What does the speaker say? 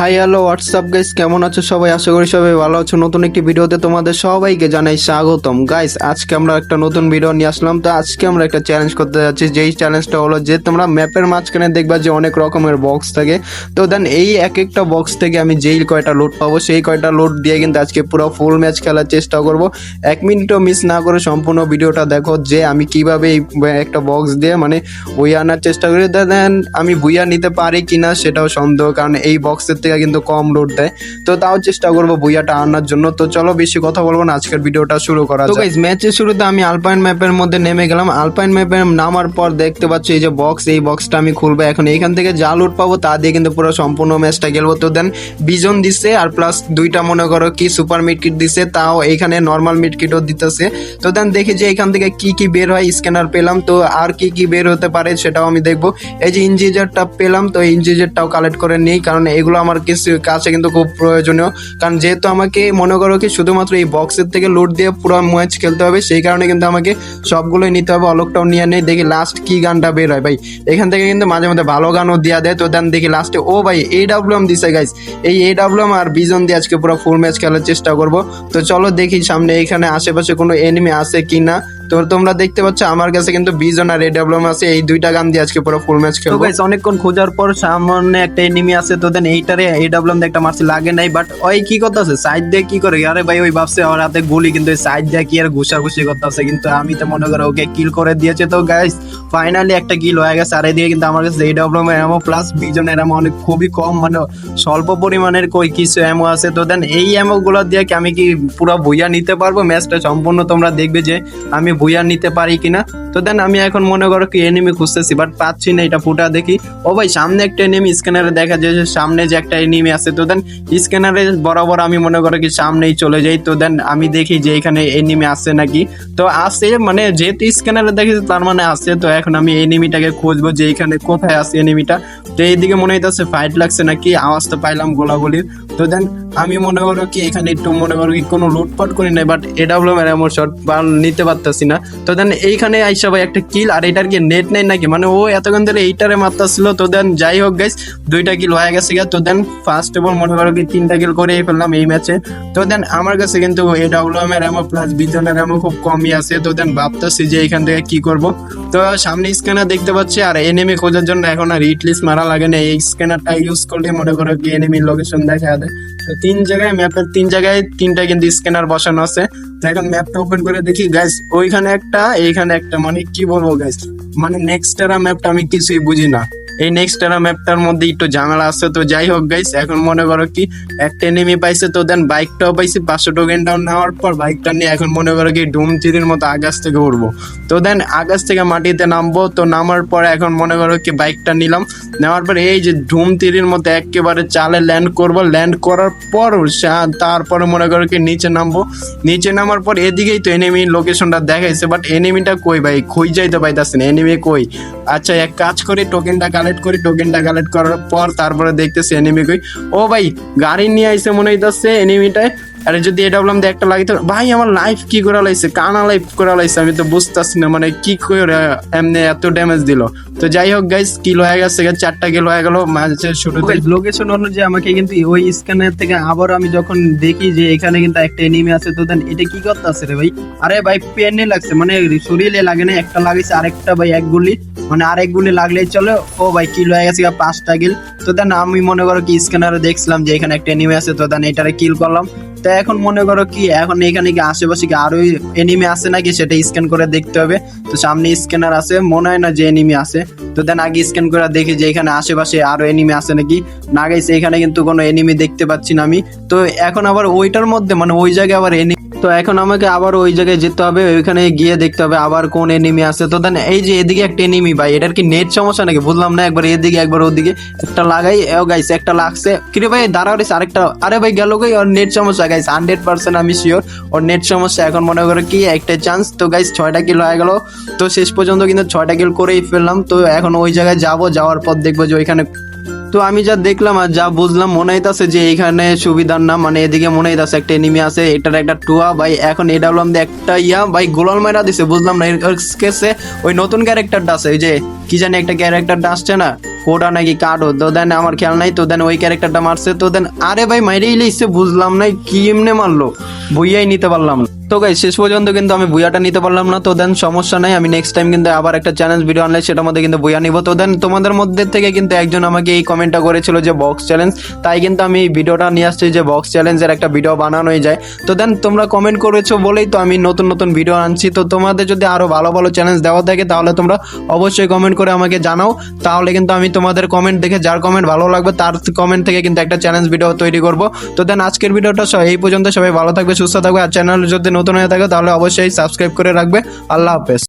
Hi hello WhatsApp guys কেমন আছো সবাই? আশা করি সবাই ভালো আছো। নতুন একটি ভিডিওতে তোমাদের সবাইকে জানাই স্বাগতম। গাইস আজকে আমরা একটা নতুন ভিডিও নিয়ে আসলাম। তো আজকে আমরা একটা চ্যালেঞ্জ করতে যাচ্ছি। যেই চ্যালেঞ্জটা হলো যে, তোমরা ম্যাপের মাঝখানে দেখবা যে, অনেক রকমের বক্স থাকে। তো দেন এই এক একটা বক্স থেকে আমি যেই কয়টা লোড পাবো, সেই কয়টা লোড দিয়ে কিন্তু আজকে পুরো ফুল ম্যাচ খেলার চেষ্টা করব। এক মিনিটও মিস না করে সম্পূর্ণ ভিডিওটা দেখো যে, আমি কীভাবে এই একটা বক্স দিয়ে মানে বই আনার চেষ্টা করি। দেন আমি বইয়া নিতে পারি কিনা সেটাও সন্দেহ, কারণ এই বক্সের থেকে কিন্তু কম লোড দেয়। তো তাও চেষ্টা করব বুইয়াটা আনার জন্য। তো চলো বেশি কথা বলব না আজকের ভিডিওটা শুরু করা তো গাইজ ম্যাচের শুরুতে আমি আলপাইন ম্যাপের মধ্যে নেমে গেলাম। আলপাইন ম্যাপের নামার পর দেখতে পাচ্ছি এই যে বক্স এই বক্সটা আমি খুলবো এখন। এইখান থেকে যা লুট পাবো তা দিয়ে কিন্তু পুরো সম্পূর্ণ ম্যাচটা খেলব। তো দেন বিজন দিচ্ছে আর প্লাস দুইটা মনে করো কি সুপার মিড কিট দিছে তাও এইখানে নর্মাল মিড কিটও দিতেছে। তো দেন দেখি যে এখান থেকে কি কি বের হয় স্ক্যানার পেলাম। তো আর কি কি বের হতে পারে সেটাও আমি দেখব। এই যে ইঞ্জিজারটা পেলাম তো ইঞ্জিজারটাও কালেক্ট করে নিই কারণ এগুলো আমার কিছু কাছে কিন্তু খুব প্রয়োজনীয়। কারণ যেহেতু আমাকে মনে করো কি শুধুমাত্র এই বক্সের থেকে লুট দিয়ে পুরো ম্যাচ খেলতে হবে, সেই কারণে কিন্তু আমাকে সবগুলোই নিতে হবে, অলকটাও নিয়ে নেই। দেখি লাস্ট কি গানটা বের হয় ভাই। এখান থেকে কিন্তু মাঝে মধ্যে ভালো গানও দেওয়া দেয়, তো দেন দেখি লাস্টে ও ভাই এই ডাব্লিউএম দিছে গাইস এই এই ডাব্লিউএম আর বিজন দিয়ে আজকে পুরো ফুল ম্যাচ খেলার চেষ্টা করব। তো চলো দেখি সামনে এখানে আশেপাশে কোনো এনিমি আছে কি না তো তোমরা দেখতে পাচ্ছ আমার কাছে কিন্তু বিজন আর এডাব্লিউএম আছে। এই দুইটা গান দিয়ে আজকে পুরো ফুল ম্যাচ খেলব। গাইস অনেকক্ষণ খোঁজার পর সামনে একটা এনিমি আছে তো দেন এইটারে এডাব্লিউএম দিয়ে একটা মারছি লাগে নাই। বাট ওই কি করতেছে? সাইড দিয়ে কি করে? আরে ভাই ওই ভাবছে আমার হাতে গুলি কিন্তু সাইড দিয়ে কি আর ঘুষাঘুষি করতেছে? কিন্তু আমি তো মনে করো ওকে কিল করে দিয়েছে। তো গাইস ফাইনালি একটা কিল হয়ে গেছে। আর এদিকে কিন্তু আমার কাছে AWM ammo plus Bizon ammo অনেক খুবই কম। মানে স্বল্প পরিমাণের কই কিছু এমও আছে। তো দেন এই এমও গুলো দিয়ে কি আমি কি পুরো ভুইয়া নিতে পারব? ম্যাচটা সম্পূর্ণ তোমরা দেখবে যে আমি ভুইয়া নিতে পারি কিনা? তো দেন আমি এখন মনে করো কি এনিমি খুঁজতেছি বাট পাচ্ছি না এটা, ফুটা দেখি। ও ভাই, সামনে একটা এনিমি স্ক্যানারে দেখা যায় যে সামনে যে একটা এনিমি আছে। তো দেন স্ক্যানারে বরাবর আমি মনে করো কি সামনেই চলে যাই। তো দেন আমি দেখি যে এখানে এনিমি আছে নাকি। তো আছে মানে যেহেতু স্ক্যানারে দেখি, তার মানে আছে। তো এখন আমি এনিমিটাকে খুঁজবো যে এখানে কোথায় আছে এনিমিটা তো এইদিকে মনে হইতেছে ফাইট লাগছে নাকি? আওয়াজ তো পাইলাম গোলাগুলির। তো দেন আমি মনে করো কি, এখানে একটু মনে করো কি, কোনো লুটপাট করি নাই বাট এডাব্লিউ এর এমন শট নিতে পারতাছি না। তো দেন এইখানে আইসা ভাই একটা কিল আর এটার কি নেট নেই নাকি? মানে ও এতক্ষণ ধরে এইটারে মারতাছিল, তো দেন যাই হোক গাইস দুইটা কিল হয়ে গেছে গা তো দেন ফার্স্ট অফ অল মনে করো কি, তিনটা কিল করে ফেললাম এই ম্যাচে তো দেন আমার কাছে কিন্তু এডাব্লিউ এর এমন প্লাস বিজনের এমন খুব কমই আছে, তো দেন ভাবতেছি যে এখান থেকে কি করব। তো সামনে স্ক্যানার দেখতে পাচ্ছি, আর এনিমি খোঁজার জন্য এখন আর হিট লিস্ট মারা লাগে না। এই স্ক্যানারটা ইউজ করলে মনে করো কি এনিমির লোকেশন দেখা দেয় তো তিন জায়গায় ম্যাপের তিন জায়গায় তিনটা কিন্তু স্ক্যানার বসানো আছে। তো এখন ম্যাপটা ওপেন করে দেখি গাইস ওইখানে একটা, এইখানে একটা মানে কি বলব গাইস মানে নেক্সট এরা ম্যাপটা আমি কিছুই বুঝি না। এই নেক্সট এরা ম্যাপটার মধ্যে একটু ঝামেলা আছে, তো যাই হোক গাইস এখন মনে করো কি, একটা এনিমি পাইছে, তো দেন বাইকটাও পাইছি, পাঁচশো টোকেন ডাউন নেওয়ার পর বাইকটা নিয়ে এখন মনে করো কি ডুম চিরির মতো আকাশ থেকে উঠবো তো দেন আকাশ থেকে মাটিতে নামবো, তো নামার পরে এখন মনে করো কি বাইকটা নিলাম। নেওয়ার পর এই যে ধুম তীরের মতো একেবারে চালে ল্যান্ড করব ল্যান্ড করার পর তারপরে মনে করো কি, নিচে নামবো। নিচে নামার পর এদিকেই তো এনিমি লোকেশনটা দেখাইছে বাট এনিমিটা কই ভাই? খুঁজ যাইতে পাইতাছে না এনিমি কই? আচ্ছা এক কাজ করে টোকেনটা কালেক্ট করি টোকেনটা কালেক্ট করার পর তারপরে দেখতেছি এনিমি কই। ও ভাই, গাড়ি নিয়ে আইসে মনে হইতাছে এনিমিটায় আরে যদি এটা বললাম একটা লাগিত ভাই, আমার লাইফ কি করে লাইছে কানা লাইফ করে লাইছে আমি তো বুঝতেছি না মানে কি করে এমনি এত ড্যামেজ দিল? তো যাই হোক গাইস কিল হয়ে গেছে চারটা কিল হয়ে গেল ম্যাচের শুরুতে। লোকেশন অনুযায়ী আমাকে কিন্তু ওই স্ক্যানার থেকে আবার আমি যখন দেখি যে এখানে কিন্তু একটা এনিমি আছে, তো দেন এটা কি করতে আছে রে ভাই? আরে ভাই পেনে লাগছে মানে শরীরে লাগে না, একটা লাগিছে আরেকটা ভাই, এক গুলি। মানে আরেক গুলি লাগলেই চলে। ও ভাই কিল হয়ে গেছে পাঁচটা কিল তো দেন আমি মনে করো কি স্ক্যানারে দেখছিলাম যে এখানে একটা এনিমি আছে, তো দেন এটারে কিল করলাম। তো এখন মনে করো কি, এখন এখানে কি আশেপাশে কি আরও এনিমি আছে নাকি? সেটা স্ক্যান করে দেখতে হবে। তো সামনে স্ক্যানার আছে, মনে হয় না যে এনিমি আছে। তো দেন আগে স্ক্যান করে দেখি যে এখানে আশেপাশে আরও এনিমি আছে নাকি। না গাইছে এখানে কিন্তু কোনো এনিমি দেখতে পাচ্ছি না আমি। তো এখন আবার ওইটার মধ্যে মানে ওই জায়গায় আবার এনিমি তো এখন আমাকে আবার ওই জায়গায় যেতে হবে, ওইখানে গিয়ে দেখতে হবে আবার কোন এনিমি আছে। তো দেন, এই যে এদিকে একটা এনিমি ভাই, এটার কি নেট সমস্যা নাকি? বুঝলাম না, একবার এদিকে, একবার ওদিকে। একটা লাগাই ও গাইস একটা লাগছে। কিরে ভাই দাঁড়াও রে, আরেকটা, আরে ভাই, গেল গাই ওর নেট সমস্যা গাইস হান্ড্রেড পার্সেন্ট আমি শিওর ওর নেট সমস্যা। এখন মনে করো কি, একটা চান্স তো গাইস ছয়টা কিল হয়ে গেল। তো শেষ পর্যন্ত কিন্তু ছয়টা কিল করেই ফেললাম। তো এখন ওই জায়গায় যাব, যাওয়ার পর দেখব যে ওইখানে তো আমি যা দেখলাম আর যা বুঝলাম, মনে হইতাছে যে এখানে সুবিধার না মানে এদিকে মনে হইতাছে একটা এনিমি আছে, এটার একটা টুয়া, ভাই, এখন এটা বললাম যে একটা ইয়া, ভাই, গোলাল মাইরা দিছে, বুঝলাম না কেসে ওই নতুন ক্যারেক্টারটা আছে, ওই যে, কি জানি একটা ক্যারেক্টারটা আসছে না ওটা নাকি কার্ডও তো দেন আমার খেয়াল নাই, তো দেন ওই ক্যারেক্টারটা মারছে, তো দেন, আরে ভাই, মাইরেই লিখছে বুঝলাম না কি এমনি মারলো বইয়াই নিতে পারলাম না। তো গাই শেষ পর্যন্ত কিন্তু আমি বুয়াটা নিতে পারলাম না, তো দেন সমস্যা নাই, আমি নেক্সট টাইম কিন্তু আবার একটা চ্যালেঞ্জ ভিডিও আনলে সেটার মধ্যে কিন্তু বুয়া নিব। তো দেন তোমাদের মধ্যে থেকে কিন্তু একজন আমাকে এই কমেন্টটা করেছিল যে বক্স চ্যালেঞ্জ তাই কিন্তু আমি এই ভিডিওটা নিয়ে আসছি যে বক্স চ্যালেঞ্জের একটা ভিডিও বানানোই যায়। তো দেন তোমরা কমেন্ট করেছ বলেই তো আমি নতুন নতুন ভিডিও আনছি। তো তোমাদের যদি আরও ভালো ভালো চ্যালেঞ্জ দেওয়া থাকে, তাহলে তোমরা অবশ্যই কমেন্ট করে আমাকে জানাও। তাহলে কিন্তু আমি তোমাদের কমেন্ট দেখে যার কমেন্ট ভালো লাগবে, তার কমেন্ট থেকে কিন্তু একটা চ্যালেঞ্জ ভিডিও তৈরি করব। তো দেন আজকের ভিডিওটা এই পর্যন্ত সবাই ভালো থাকবে, সুস্থ থাকবে। আর চ্যানেল যদি নতুন হয়ে থাকে তাহলে অবশ্যই সাবস্ক্রাইব করে রাখবে। আল্লাহ হাফেজ।